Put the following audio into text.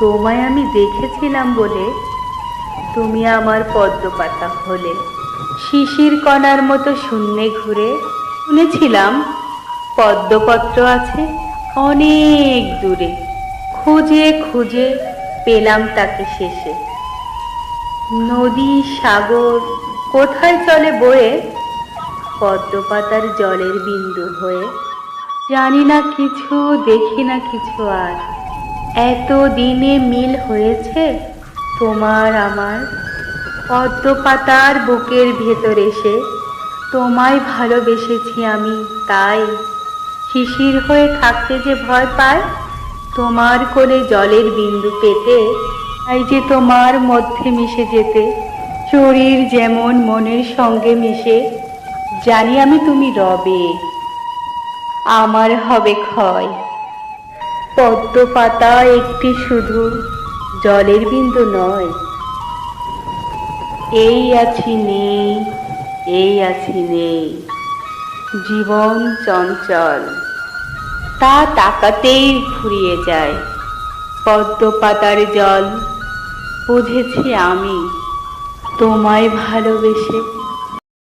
তোমায় আমি দেখেছিলাম বলে তুমি আমার পদ্মপাতা হলে। শিশির কণার মতো শূন্যে ঘুরে শুনেছিলাম, পদ্মপত্র আছে অনেক দূরে। খুঁজে খুঁজে পেলাম তাকে শেষে। নদী, সাগর, কোথায় চলে বয়ে? পদ্মপাতার জলের বিন্দু হয়ে। জানি না কিছু, দেখি না কিছু আর। এত দিনে মিল হয়েছে? তোমার আমার পদ্মপাতার বুকের ভেতর এসে তোমায় ভালোবেসেছি আমি, তাই শিশির হয়ে থাকতে যে ভয় পায়, তোমার কোলে জলের বিন্দু পেতে, তাই যে তোমার মধ্যে মিশে যেতে, শরীর যেমন মনের সঙ্গে মিশে, জানি আমি তুমি রবে, আমার হবে ক্ষয়। পদ্ম পাতা একটি শুধু জলের বিন্দু নয়। এই আছি নেই, এই আছি নেই। জীবন চঞ্চল। তা তাকাতেই ফুরিয়ে যায়। পদ্ম পাতার জল, বুঝেছি আমি। তোমায় ভালোবেসে